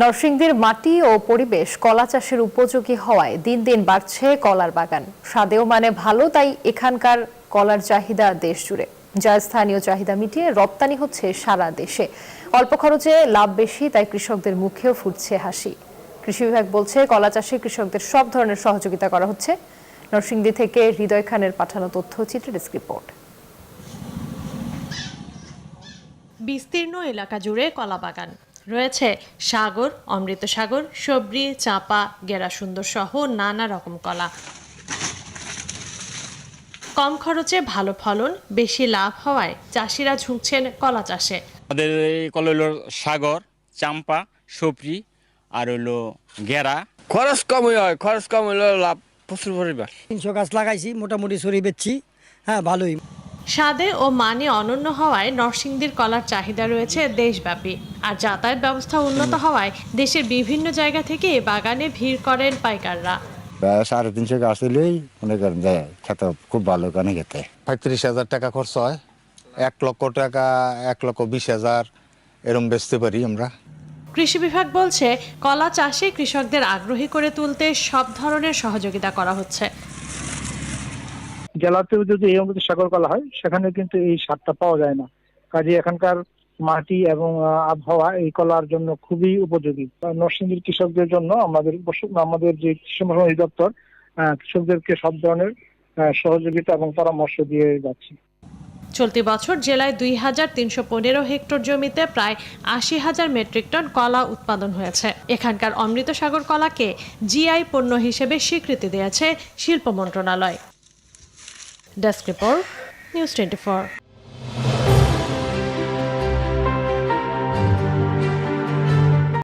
নরসিংদীর মাটি ও পরিবেশ কলা চাষের উপযোগী হওয়ায় দিন দিন বাড়ছে কলার বাগান। স্বাদেও মানে ভালো, তাই এখানকার কলার চাহিদা দেশ জুড়ে। যা স্থানীয় চাহিদা মিটিয়ে রপ্তানি হচ্ছে সারা দেশে। অল্প খরচে লাভ বেশি, তাই কৃষকদের মুখেও ফুটছে হাসি। কৃষি বিভাগ বলছে, কলা চাষে কৃষকদের সব ধরনের সহযোগিতা করা হচ্ছে। নরসিংদী থেকে হৃদয় খানের পাঠানো তথ্যচিত্র ডেস্ক রিপোর্ট। বিস্তীর্ণ এলাকা জুড়ে কলা বাগান। রয়েছে সাগর অমৃত সাগর সবরি চাপা গেরা সুন্দর সহ নানা রকম কলা। কম খরচে ভালো ফলন বেশি লাভ হওয়ায় চাষিরা ঝুঁকছেন কলা চাষে। আমাদের এই কল হলো সাগর চাম্পা সবরি আর হলো গেরা। খরচ কম হয় খরচ কম হলে লাভ প্রচুর পরিমাণ। তিনশো গাছ লাগাইছি মোটামুটি সরি বেচছি। হ্যাঁ ভালোই। স্বাদে ও মানে অনন্য হওয়ায় নরসিংদীর কলার চাহিদা রয়েছে দেশব্যাপী আর যাতায়াত ব্যবস্থা উন্নত হওয়ায় দেশের বিভিন্ন জায়গা থেকে বাগানে ভিড় করেন পাইকাররা। সাড়ে তিনশো গাছ হলেই মনে করেন যে খেতে খুব ভালো কানে খেতে। পঁয়ত্রিশ হাজার টাকা খরচ হয়। এক লক্ষ টাকা এক লক্ষ বিশ হাজার এরম বেচতে পারি আমরা। কৃষি বিভাগ বলছে কলা চাষে কৃষকদের আগ্রহী করে তুলতে সব ধরনের সহযোগিতা করা হচ্ছে। জেলাতেও যদি এই অমৃত সাগর কলা হয়, সেখানে কিন্তু এই স্বাদটা পাওয়া যায় না। কাজে এখানকার মাটি এবং আবহাওয়া এই কলার জন্য খুবই উপযোগী। নরসিংদীর কৃষকদের জন্য আমাদের আমাদের যে কৃষি অধিদপ্তর কৃষকদেরকে সব ধরনের সহযোগিতা এবং পরামর্শ দিয়ে যাচ্ছে। চলতি বছর জেলায় দুই হাজার তিনশো পনেরো হেক্টর জমিতে প্রায় আশি হাজার মেট্রিক টন কলা উৎপাদন হয়েছে। এখানকার অমৃত সাগর কলাকে জিআই পণ্য হিসেবে স্বীকৃতি দিয়েছে শিল্প মন্ত্রণালয়। Desk report news twenty